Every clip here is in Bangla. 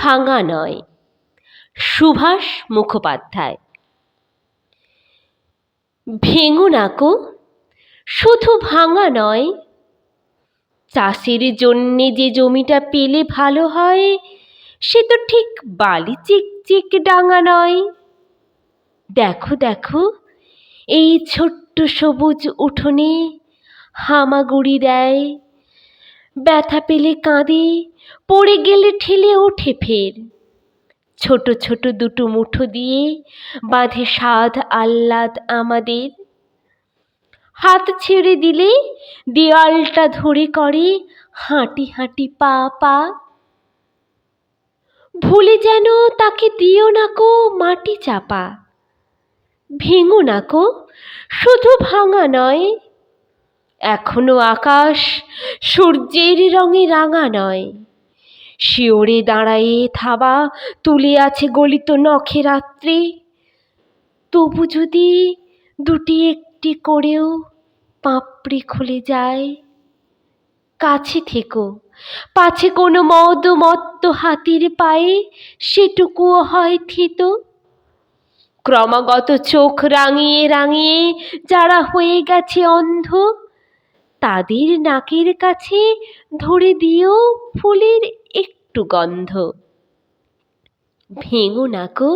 ভাঙা নয়, সুভাষ মুখোপাধ্যায়। ভেঙো নাকো শুধু ভাঙা নয়, চাষের জন্যে যে জমিটা পেলে ভালো হয়, সে তো ঠিক বালি চিকচিক ডাঙা নয়। দেখো দেখো, এই ছোট্ট সবুজ উঠোনে হামাগুড়ি দেয় ব্যথা পেলে কাঁদে, পড়ে গেলে ঠেলে ওঠে ফের। ছোট ছোট দুটো মুঠো দিয়ে বাঁধে সাধ আহ্লাদ আমাদের। হাত ছেড়ে দিলে দেওয়ালটা ধরে করে হাঁটি হাঁটি পা পা। ভুলে যেন তাকে দিও না কো মাটি চাপা। ভেঙো না কো শুধু ভাঙা নয় এখনও আকাশ সূর্যের রঙে রাঙা নয়। শিওরে দাঁড়ায়ে থাবা তুলে আছে গলিত নখে রাত্রে। তবু যদি দুটি একটি করেও পাপড়ি খুলে যায়, কাছে থেকো। পাছে কোনো মদ মত্ত হাতির পায়ে, সেটুকুও হয় থিত। ক্রমাগত চোখ রাঙিয়ে রাঙিয়ে যারা হয়ে গেছে অন্ধ তাদের নাকের কাছে ধরে দিও ফুলের একটু গন্ধ। ভেঙো নাকো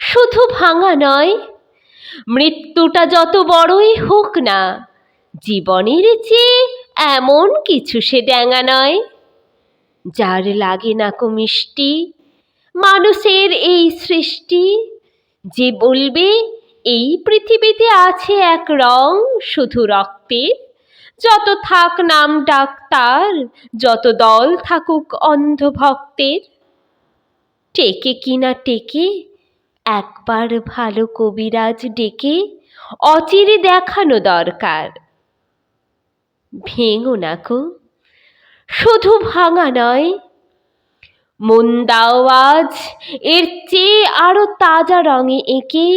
শুধু ভাঙা নয়, মৃত্যুটা যত বড়ই হোক না, জীবনের চেয়ে এমন কিছু সে ড্যাঙা নয়। যার লাগে নাকো মিষ্টি, মানুষের এই সৃষ্টি, যে বলবে, এই পৃথিবীতে আছে এক রং, শুধু রক্তের যত থাক নাম ডাক তার যত দল থাকুক অন্ধ ভক্তের টেকে কিনা টেকে, একবার ভালো কবিরাজ ডেকে, অচিরে দেখানো দরকার। ভেঙো নাকো শুধু ভাঙা নয়, মন দাও আজ, এর চেয়ে আরও তাজা রঙে এঁকে,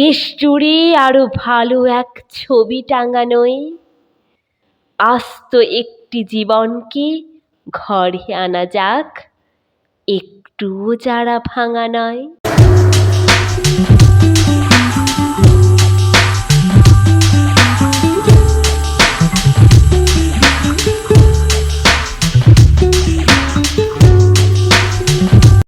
দেশ জুড়ে আরও ভালো এক ছবি টাঙানোয়। আস্ত একটি জীবনকে ঘরে আনা যাক একটুও যারা ভাঙা নয়।